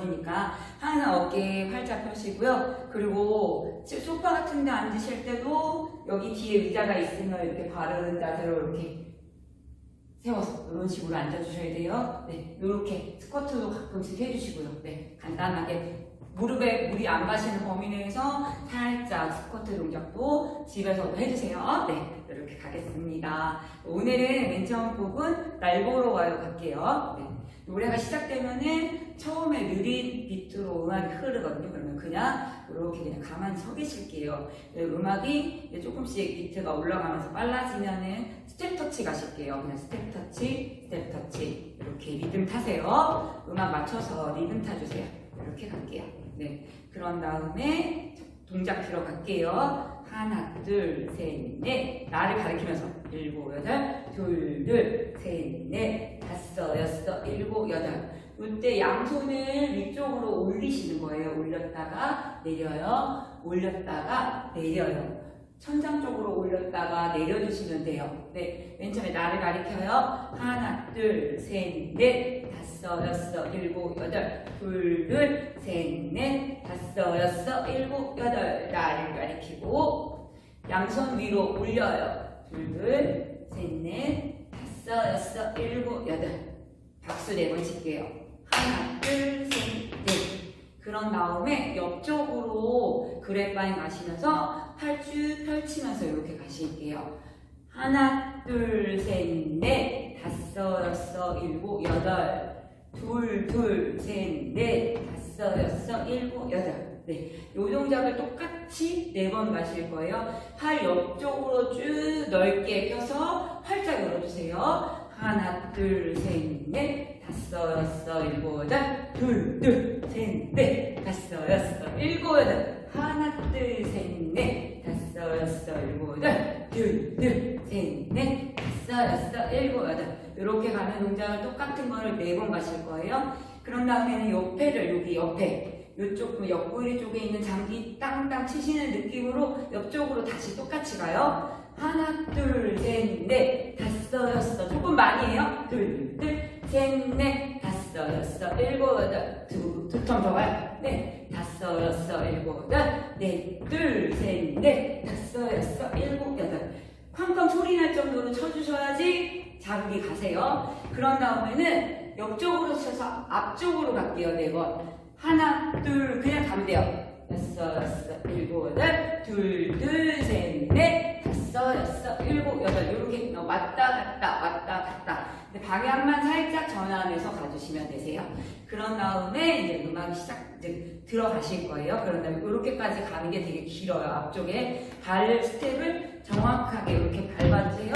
등이 굽어지니까 항상 어깨 활짝 펴시고요. 그리고 소파 같은 데 앉으실 때도 여기 뒤에 의자가 있으면 이렇게 바른 자세로 이렇게 세워서 이런 식으로 앉아주셔야 돼요. 네, 이렇게 스쿼트도 가끔씩 해주시고요. 네, 간단하게 무릎에 물이 안 가시는 범위 내에서 살짝 스쿼트 동작도 집에서도 해주세요. 네, 이렇게 가겠습니다. 오늘은 맨 처음 곡은 날 보러 와요 갈게요. 네, 노래가 시작되면은 처음에 비트로 음악이 흐르거든요. 그러면 그냥 이렇게 그냥 가만히 서 계실게요. 네, 음악이 조금씩 비트가 올라가면서 빨라지면은 스텝 터치 가실게요. 그냥 스텝 터치, 스텝 터치 이렇게 리듬 타세요. 음악 맞춰서 리듬 타주세요. 이렇게 갈게요. 네, 그런 다음에 동작 들어갈게요. 하나, 둘, 셋, 넷. 나를 가리키면서 일곱, 여덟, 둘, 둘, 셋, 넷, 다섯, 여섯, 일곱, 여덟. 이때 양손을 위쪽으로 올리시는 거예요. 올렸다가 내려요. 올렸다가 내려요. 천장 쪽으로 올렸다가 내려주시면 돼요. 네, 맨 처음에 나를 가리켜요. 하나, 둘, 셋, 넷, 다섯, 여섯, 일곱, 여덟, 둘, 둘, 셋, 넷, 다섯, 여섯, 일곱, 여덟. 나를 가리키고 양손 위로 올려요. 둘, 둘, 셋, 넷, 다섯, 여섯, 일곱, 여덟. 박수 네 번 칠게요. 하나, 둘, 셋, 넷. 그런 다음에 옆쪽으로 그래파인 가시면서 팔쭉 펼치면서 이렇게 가실게요. 하나, 둘, 셋, 넷, 다섯, 여섯, 일곱, 여덟. 둘, 둘, 셋, 넷, 다섯, 여섯, 일곱, 여덟. 네. 요 동작을 똑같이 네번 가실 거예요. 팔 옆쪽으로 쭉 넓게 펴서 활짝 열어주세요. 하나, 둘, 셋, 넷, 다섯, 여섯, 일곱, 여덟, 둘, 둘, 셋, 넷, 다섯, 여섯, 일곱, 여덟, 하나, 둘, 셋, 넷, 다섯, 여섯, 일곱, 여덟, 둘, 둘, 셋, 넷, 다섯, 여섯, 일곱, 여덟. 이렇게 가는 동작을 똑같은 거를 네 번 가실 거예요. 그런 다음에는 옆에를 여기 옆에 이쪽 옆구리 쪽에 있는 장기 땅땅 치시는 느낌으로 옆쪽으로 다시 똑같이 가요. 하나, 둘, 셋, 넷, 다섯, 여섯. 조금 많이 해요. 둘, 둘, 셋, 넷, 다섯, 여섯, 일곱, 여덟. 두, 두턴더 가요. 네, 다섯, 여섯, 일곱, 여덟. 넷, 둘, 셋, 넷, 다섯, 여섯, 일곱, 여덟. 쾅쾅 소리 날 정도로 쳐주셔야지 자극이 가세요. 그런 다음에는 옆쪽으로 쳐서 앞쪽으로 갈게요. 네 번. 하나, 둘, 그냥 가면 돼요. 여섯, 여섯, 일곱, 여덟, 둘, 둘, 셋, 넷, 다섯, 여섯, 일곱, 여덟. 이렇게 왔다 갔다, 왔다 갔다. 근데 방향만 살짝 전환해서 가주시면 되세요. 그런 다음에 이제 음악이 시작, 이제 들어가실 거예요. 그런 다음에 이렇게까지 가는 게 되게 길어요. 앞쪽에 발 스텝을 정확하게 이렇게 밟아주세요.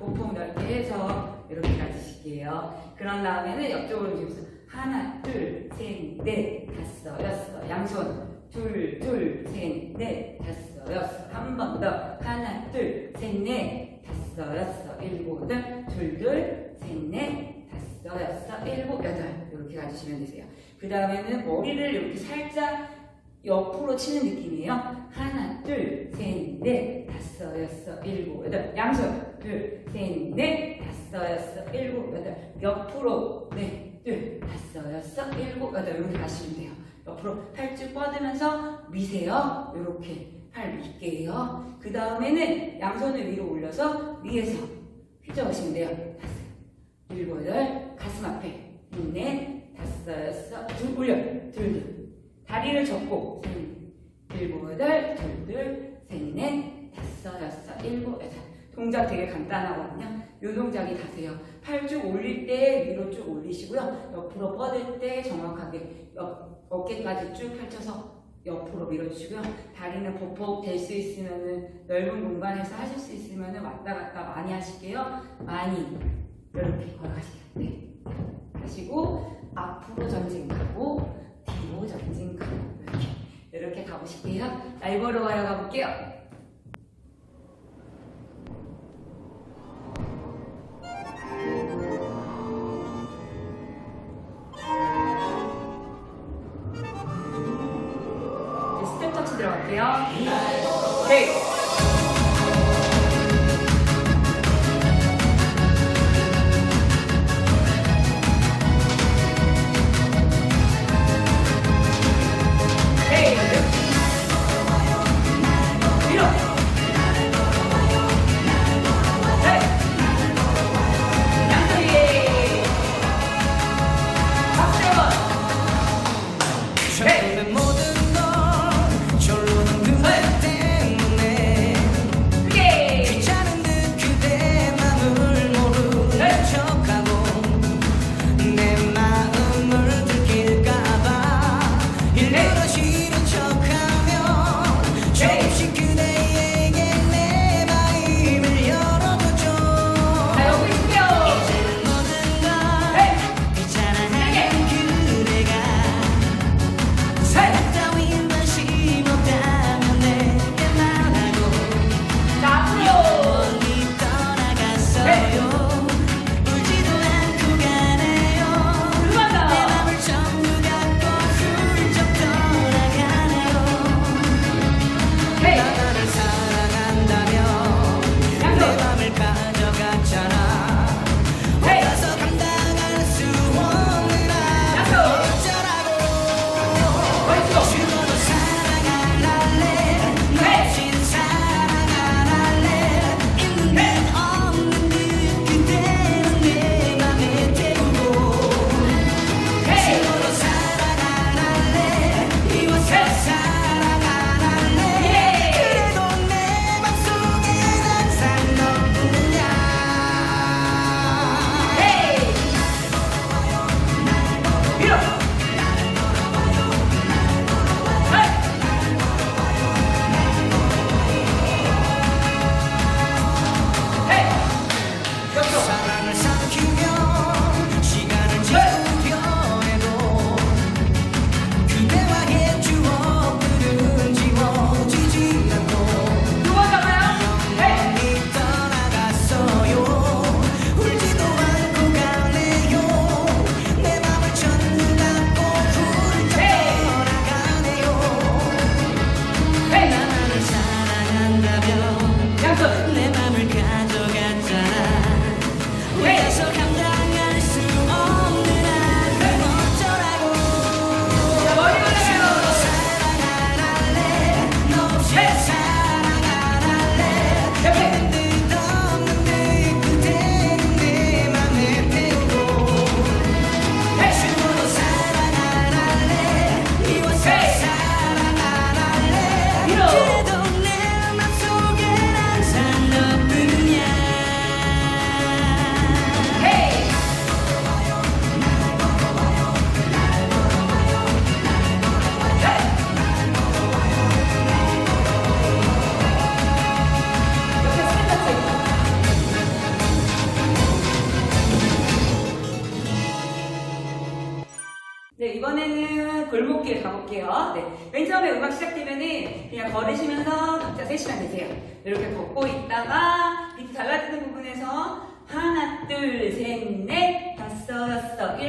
보폭 넓게 해서 이렇게 가주실게요. 그런 다음에는 옆쪽으로 지금 하나, 둘, 셋, 넷, 다섯, 여섯. 양손. 둘, 둘, 셋, 넷, 다섯, 여섯. 한 번 더. 하나, 둘, 셋, 넷, 다섯, 여섯, 일곱, 여덟. 둘, 둘, 셋, 넷, 다섯, 여섯, 일곱, 여덟. 이렇게 가주시면 되세요. 그 다음에는 머리를 이렇게 살짝 옆으로 치는 느낌이에요. 하나, 둘, 셋, 넷, 다섯, 여섯, 일곱, 여덟. 양손. 둘, 셋, 넷, 다섯, 여섯, 일곱, 여덟. 옆으로. 네, 둘, 다섯, 여섯, 일곱, 여덟. 이렇게 가시면 돼요. 옆으로 팔쭉 뻗으면서 미세요. 이렇게 팔 밀게요. 그 다음에는 양손을 위로 올려서 위에서 휘저으시면 돼요. 다섯, 일곱, 여덟. 가슴 앞에. 넷, 다섯, 여섯, 둘, 올려. 둘, 둘. 다리를 접고 셋, 일곱, 여덟, 둘, 둘, 셋, 넷, 다섯, 여섯, 일곱, 여덟. 동작 되게 간단하거든요. 이 동작이 다세요. 팔 쭉 올릴 때 위로 쭉 올리시고요. 옆으로 뻗을 때 정확하게 옆, 어깨까지 쭉 펼쳐서 옆으로 밀어주시고요. 다리는 보폭 될 수 있으면은 넓은 공간에서 하실 수 이으면은 왔다 갔다 많이 하실게요. 많이 이렇게 걸어가시요 네. 하시고 앞으로 전진 가고 뒤로 전진 가고 이렇게 이렇게 가보실게요. 날 보러 와요 가볼게요.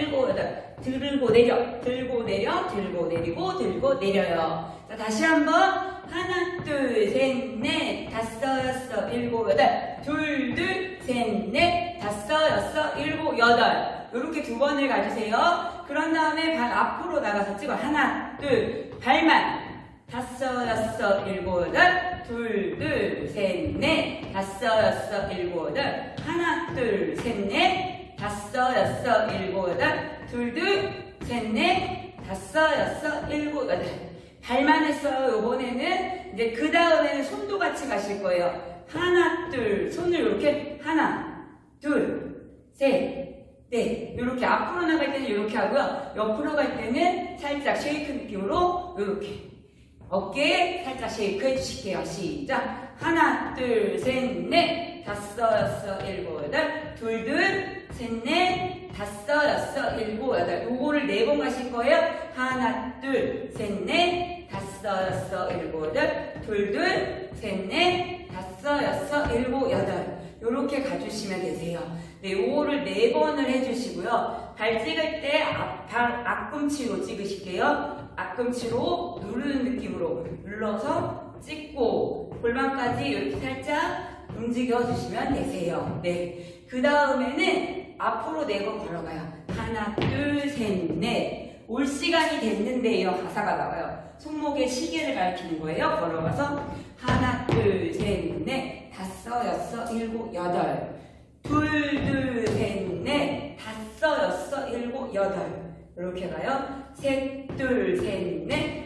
여덟 들고 내려, 들고 내려, 들고 내리고, 들고 내려요. 자, 다시 한번 하나, 둘, 셋, 넷, 다섯, 여섯, 일곱, 여덟 둘, 둘, 셋, 넷, 다섯, 여섯, 일곱, 여덟 이렇게 두 번을 가주세요. 그런 다음에 발 앞으로 나가서 찍어. 하나, 둘, 발만. 다섯, 여섯, 일곱, 여덟. 둘, 둘, 셋, 넷. 다섯, 여섯, 일곱, 여덟. 하나, 둘, 셋, 넷. 다섯, 여섯, 일곱, 여덟. 둘, 둘, 셋, 넷. 다섯, 여섯, 일곱, 여덟. 발만 했어요. 요번에는 이제 그 다음에는 손도 같이 가실 거예요. 하나, 둘, 손을 이렇게 하나, 둘, 셋, 넷. 이렇게 앞으로 나갈 때는 이렇게 하고요. 옆으로 갈 때는 살짝 쉐이크 느낌으로 이렇게. 어깨 살짝 쉐이크 해주실게요. 시작. 하나, 둘, 셋, 넷. 다섯, 여섯, 일곱, 여덟. 둘, 둘, 셋, 넷. 다섯, 여섯, 일곱, 여덟. 요거를 네 번 가실 거예요. 하나, 둘, 셋, 넷. 다섯, 여섯, 일곱, 여덟. 둘, 둘, 셋, 넷. 다섯, 여섯, 일곱, 여덟. 요렇게 가주시면 되세요. 네, 요거를 네 번을 해주시고요. 발 찍을 때 앞, 발 앞꿈치로 찍으실게요. 앞꿈치로 누르는 느낌으로 눌러서 찍고 골반까지 이렇게 살짝 움직여 주시면 되세요. 네. 그 다음에는 앞으로 네 번 걸어가요. 하나, 둘, 셋, 넷. 올 시간이 됐는데요. 가사가 나와요. 손목에 시계를 가리키는 거예요. 걸어가서 하나, 둘, 셋, 넷, 다섯, 여섯, 일곱, 여덟. 둘, 둘, 셋, 넷, 다섯, 여섯, 일곱, 여덟. 이렇게 가요. 셋, 둘, 셋, 넷,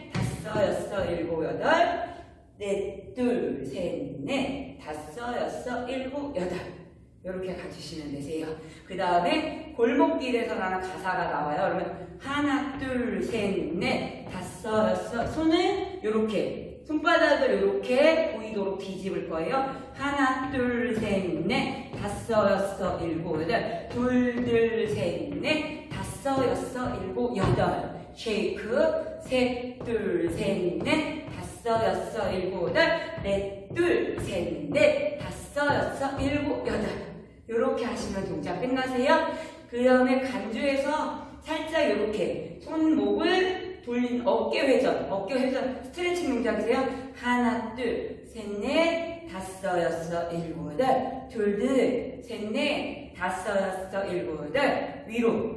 여덟, 넷, 둘, 셋, 넷, 다섯, 여섯, 일곱, 여덟. 이렇게 가주시면 되세요. 그 다음에 골목길에서라는 가사가 나와요. 그러면 하나, 둘, 셋, 넷, 다섯, 여섯, 손을 이렇게 손바닥을 이렇게 보이도록 뒤집을 거예요. 하나, 둘, 셋, 넷, 다섯, 여섯, 일곱, 여덟, 둘, 둘, 셋, 넷, 다섯, 여섯, 일곱, 여덟. 쉐이크, 셋, 둘, 셋, 넷, 다섯, 여섯, 일곱, 여덟, 넷, 둘, 셋, 넷, 다섯, 여섯, 일곱, 여덟. 이렇게 하시면 동작 끝나세요. 그 다음에 간주에서 살짝 이렇게 손목을 돌린 어깨 회전, 어깨 회전 스트레칭 동작이세요. 하나, 둘, 셋, 넷, 다섯, 여섯, 일곱, 여덟, 둘, 둘, 셋, 넷, 다섯, 여섯, 일곱, 여덟, 위로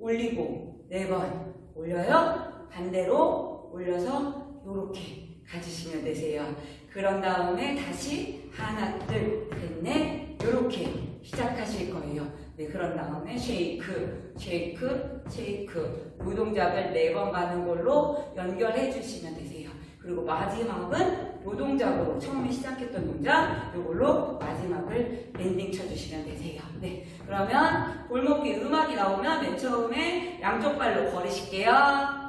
올리고 네 번 올려요. 반대로 올려서 이렇게 가주시면 되세요. 그런 다음에 다시 하나, 둘, 셋, 넷 이렇게 시작하실 거예요. 네, 그런 다음에 쉐이크, 쉐이크, 쉐이크 이 동작을 네 번 가는 걸로 연결해 주시면 되세요. 그리고 마지막은 이 동작으로 처음에 시작했던 동작 이걸로 마지막을 랜딩 쳐주시면 되세요. 네, 그러면 골목길 음악이 나오면 맨 처음에 양쪽 발로 걸으실게요.